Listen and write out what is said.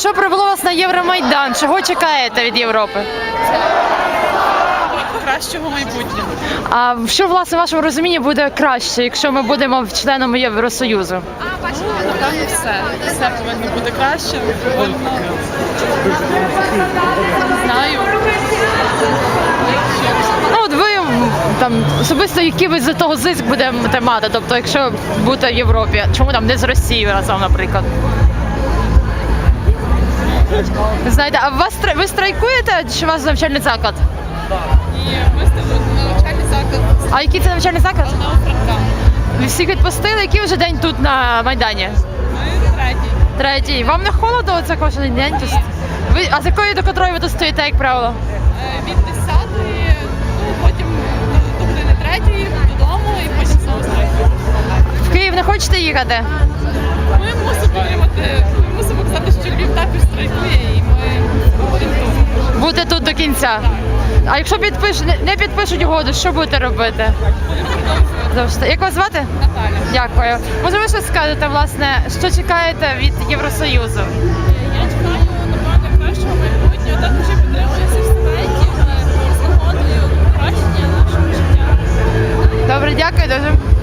що привело вас на Євромайдан? Чого чекаєте від Європи? кращого майбутнього. А що власне в вашому розумінні буде краще, якщо ми будемо членом Євросоюзу? Напевно, все. Все повинно бути краще. Повинно... Не знаю. Ну от ви там особисто який ви з того зиск будете мати? Тобто, якщо бути в Європі, чому там не з Росією разом, наприклад? Ви Знаєте, а вас ви страйкуєте чи у вас навчальний заклад? І ми навчальний заклад А який це навчальний заклад? Ви всіх відпустили? Який вже день тут на Майдані? Ми третій. Третій. Вам не холодно це кожен день? тут? Ви, а з якої до котрої ви тут стоїте, як правило? Е, Від 10 ну, потім до години третьої додому і потім знову страйкуємо. В Київ не хочете їхати? Ми мусимо підтримати, кінця. А якщо підпиш... не підпишуть угоду, що будете робити? Завжди. Як вас звати? Наталя. Дякую. Може, ви щось скажете, власне, що чекаєте від Євросоюзу? Е, я чекаю набагато кращого майбутнього, також я підтримуюся в студентів з нагодою покращення нашого життя. Добре, дякую дуже.